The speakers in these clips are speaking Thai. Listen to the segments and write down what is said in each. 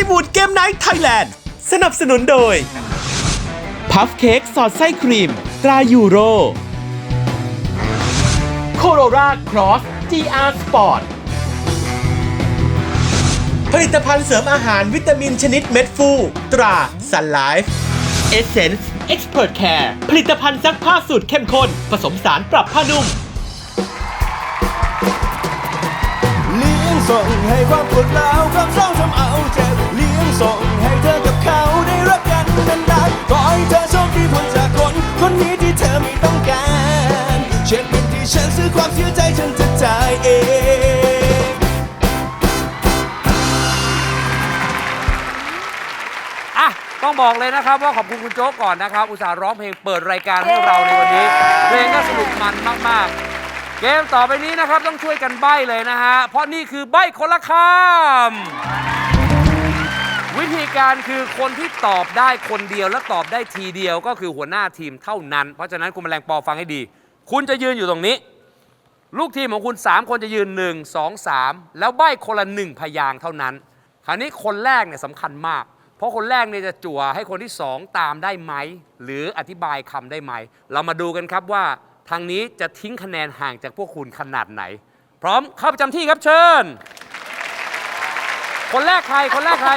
ลีวูดเกมไนท์ไทยแลนด์สนับสนุนโดย พัฟเค้กสอดไส้ครีม ตรายูโร โคโรราครอส GR Sport ผลิตภัณฑ์เสริมอาหารวิตามินชนิดเม็ดฟู ตรา Sun Life Essence Expert Care ผลิตภัณฑ์ซักผ้าสูตรเข้มข้น ผสมสารปรับผ้านุ่ม ส่งให้ความปวดร้าวความเศร้าทำเอาเจ็บเลี้ยงส่งให้เธอกับเขาได้รักกันนานๆขอให้เธอโชคดีพ้นจากคน คนนี้ที่เธอไม่ต้องการเช่นเป็นที่ฉันซื้อความเสียใจฉันจะจ่ายเองอะต้องบอกเลยนะครับว่าขอบคุณคุณโจ๊กก่อนนะครับ อุตส่าห์ร้องเพลงเปิดรายการให้เราในวันนี้ เพลงก็สนุกมันมากๆ เกมต่อไปนี้นะครับต้องช่วยกันใบ้เลยนะฮะ เพราะนี่คือใบ้คนละคำวิธีการคือคนที่ตอบได้คนเดียวและตอบได้ทีเดียวก็คือหัวหน้าทีมเท่านั้น เพราะฉะนั้นคุณแมลงปอฟังให้ดี คุณจะยืนอยู่ตรงนี้ ลูกทีมของคุณ 3 คนจะยืน 1 2 3 แล้วใบ้คนละหนึ่งพยางค์เท่านั้น คราวนี้คนแรกเนี่ยสำคัญมาก เพราะคนแรกเนี่ยจะจั่วให้คนที่ 2 ตามได้ไหม หรืออธิบายคำได้ไหม เรามาดูกันครับว่า ทางนี้จะทิ้งคะแนนห่างจากพวกคุณขนาดไหน พร้อมเข้าประจำที่ครับเชิญ คนแรกใครคนแรกใคร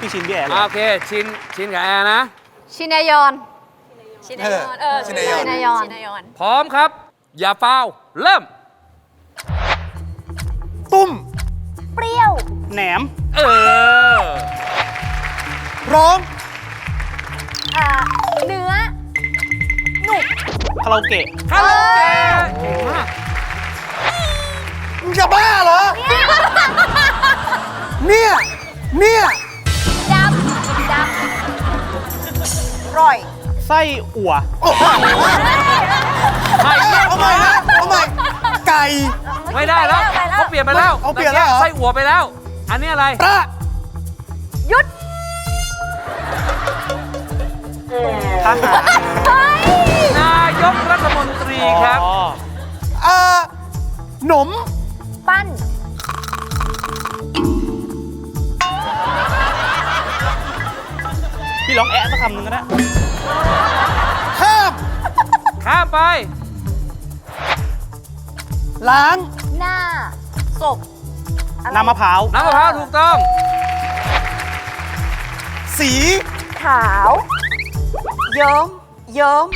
พี่ชินพี่แอร์อ่าโอเค ชินชินกับแอร์นะ ชินายอน ชินายอนเออชินายอน ชินายอน พร้อมครับ อย่าฟาวเริ่ม ตุ้ม เปรี้ยว แหนม เออ ร้อง คาราโอเกะคาราโอเกะเก่งมากมึงจะบ้าเหรอ เนี่ย เนี่ย ดำดำร่อยไส้อั่วใครเรียกเอาใหม่นะเอาใหม่ไก่ ไม่ได้แล้วไปแล้วเขาเปลี่ยนไปแล้วเอาเปลี่ยนแล้วเหรอ ไส้อั่วไปแล้ว อันนี้อะไรปลายุดทหาร เฮ้ยนายกรัฐมนตรีครับอ๋อเอ่อหนม ปั้น พี่ร้องแอะสักคำหนึ่งก็ได้ข้าม ข้ามไป ล้าง หน้า ศพอะไรน้ำมะพร้าว น้ำมะพร้าวถูกต้อง สี ขาว เยิ้มเยิ้ม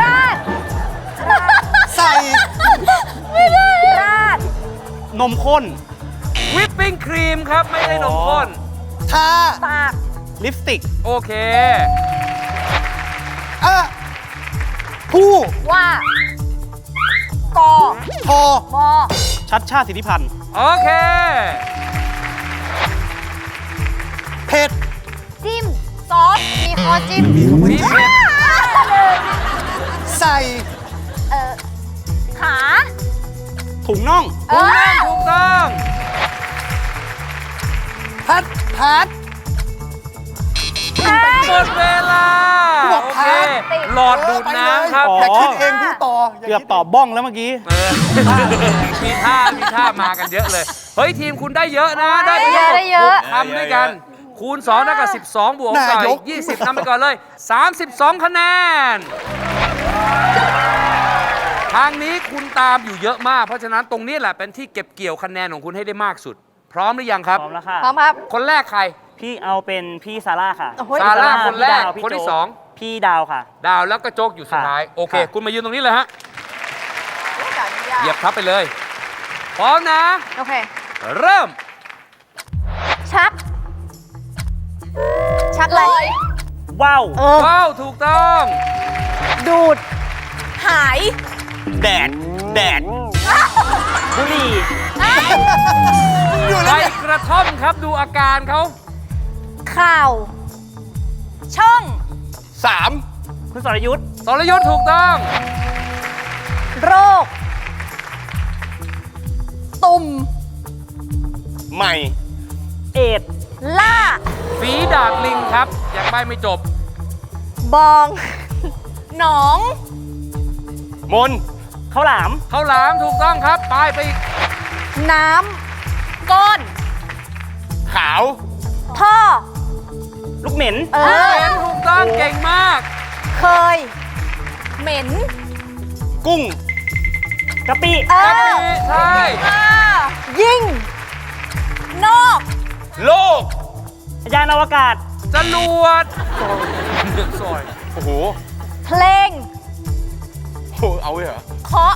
ราด ใส่ไม่ได้ราด นมข้น วิปปิ้งครีมครับ ไม่ได้นมข้น ทาปาก ลิปสติก โอเค เอะผู้ว่า กอทอมอชัดชาติสิทธิพันธ์ โอเค เผ็ด จิ้มซอสมีคอจิ้มมีเผ็ดใส่เออขาถุงน่องเออถูกต้องพัดพัดหมดเวลาบอกโอพัเคกหลอดดูดน้ำครับอ๋ออย่าคิดเองพูดต่ออย่าเกือบคิดตอบบ้องแล้วเมื่อกี้เออมีท่ามีท่ามากันเยอะเลย เฮ้ย ทีมคุณได้เยอะนะ ได้ไปได้เยอะได้เยอะทำด้วยกัน คูณ2เท่ากับ12 บวกกับอีก20นำไปก่อนเลย 32 คะแนน ทางนี้คุณตามอยู่เยอะมาก เพราะฉะนั้นตรงนี้แหละเป็นที่เก็บเกี่ยวคะแนนของคุณให้ได้มากสุด พร้อมหรือยังครับ พร้อมแล้วค่ะ พร้อมครับ คนแรกใคร พี่เอาเป็นพี่ซาร่าค่ะโอ้โห ซาร่าคนแรกพี่ดาวพี่คนที่โจ๊สอง พี่ดาวค่ะ ดาวแล้วก็โจ๊กอยู่สุดท้ายโอเค ค่ะ คุณมายืนตรงนี้เลยฮะ เหยียบทับไปเลย พร้อมนะ โอเค เริ่ม ชัก ชักอะไรว้าวว้าวถูกต้องดูด หายแดดแดดบุหรี่ใบกระท่อมครับดูอาการเขาข่าว ช่อง สามคุณสรยุทธ์สรยุทธ์ถูกต้อง โรค ตุ่มใหม่ เอ็ด ล่า ฝีดาดลิงครับ ยังใบไม่จบ บอง หนอง มนข้าวหลามข้าวหลามถูกต้องครับไปไปอีกน้ก้น ขาวำ ท่อ ลูกเหม็นเอเป็อนถูกต้องเก่งมาก เคย เหม็น กุ้งกะปิ เออ ใช่ อวกาศ จรวดซอย โอ้โหเพลง โอ้โหเอาเลยเหรอเคาะ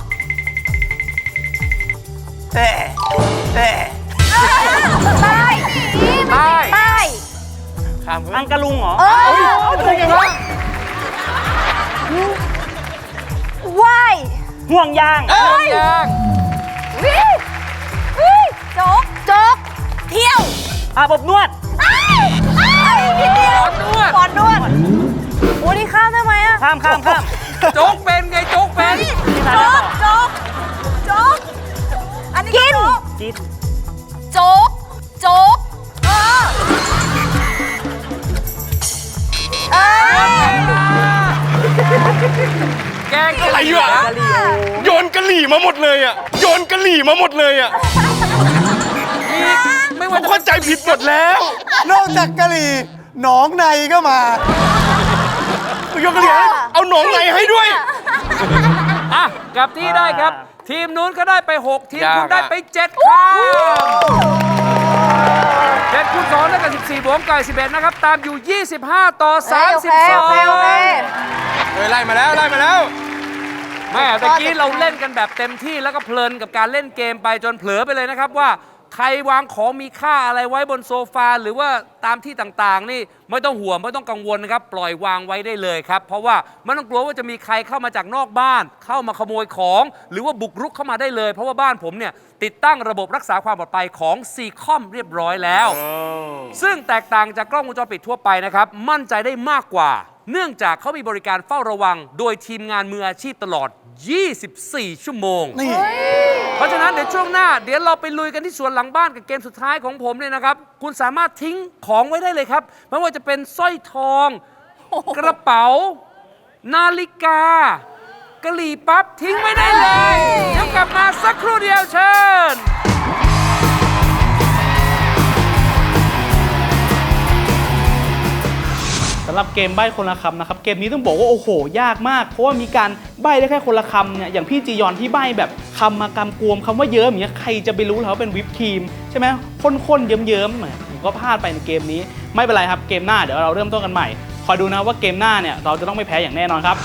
แต่แต่ใต้ใต้ใต้ข้ามเพื่อัอนงกะลุงเหรอ เออเป็นไงบ้างว่ายห่วงยางเอ้ยยังวิวิโจ๊กโจ๊กเที่ยวอาบอบนวด ข้ามได้ไหมอะข้ามข้ามข้ามโจ๊กเป็นไงโจ๊กเป็นที่ไหนโจ๊ต่กอโจ๊กโจ๊กอันนี้กินจิตโจ๊กโจ๊กเออเออแกงอะไรอยู่อะกะหรี่โอโยนกะหรี่มาหมดเลยอะโยนกะหรี่มาหมดเลยอะไม่ผว่ามจะเข้าใจผิดหมดแล้ว นอกจากกะหรี่หนองในก็มา โยนกะหรี่ให้เอาหนองในให้ด้วย อะกลับที่ได้ครับ ทีมนู้นก็ได้ไป 6 ทีมยากคุณได้อะ ไป7ข้ามเจ็ดคูณสองได้กับ14บวกไก่11 นะครับ ตามอยู่ 25 ต่อโอเคโอเคโอเค 32เฮ้ยไล่มาแล้วไล่มาแล้ว แม่ตะกี้เราเล่นกันแบบเต็มที่แล้วก็เพลินกับการเล่นเกมไปจนเผลอไปเลยนะครับว่า ใครวางของมีค่าอะไรไว้บนโซฟาหรือว่าตามที่ต่างๆ นี่ไม่ต้องห่วงไม่ต้องกังวลนะครับ ปล่อยวางไว้ได้เลยครับ เพราะว่าไม่ต้องกลัวว่าจะมีใครเข้ามาจากนอกบ้าน เข้ามาขโมยของ หรือว่าบุกรุกเข้ามาได้เลย เพราะว่าบ้านผมเนี่ยติดตั้งระบบรักษาความปลอดภัยของซีคอมเรียบร้อยแล้ว ซึ่งแตกต่างจากกล้องวงจรปิดทั่วไปนะครับมั่นใจได้มากกว่า เนื่องจากเขามีบริการเฝ้าระวัง โดยทีมงานมืออาชีพตลอด 24 ชั่วโมงเพราะฉะนั้นเดี๋ยวช่วงหน้า เดี๋ยวเราไปลุยกันที่สวนหลังบ้านกับเกมสุดท้ายของผมเนี่ยนะครับ คุณสามารถทิ้งของไว้ได้เลยครับ ไม่ว่าจะเป็นสร้อยทอง กระเป๋า นาฬิกากะหรี่ปั๊บทิ้งไว้ได้เลย เดี๋ยวกลับมาสักครู่เดียวเชิญ หรับเกมใบ้คนละคำนะครับ เกมนี้ต้องบอกว่าโอ้โห ยากมาก เพราะว่ามีการใบ้ได้แค่คนละคำเนี่ย อย่างพี่จียอนที่ใบ้แบบคำมากำกวมคำว่าเยิ้มอย่างเงี้ย ใครจะไปรู้แล้วว่าเป็นวิปครีมใช่ไหมข้นๆเยิ้มๆผมก็พลาดไปในเกมนี้ ไม่เป็นไรครับ เกมหน้าเดี๋ยวเราเริ่มต้นกันใหม่ คอยดูนะว่าเกมหน้าเนี่ยเราจะต้องไม่แพ้อย่างแน่นอนครับ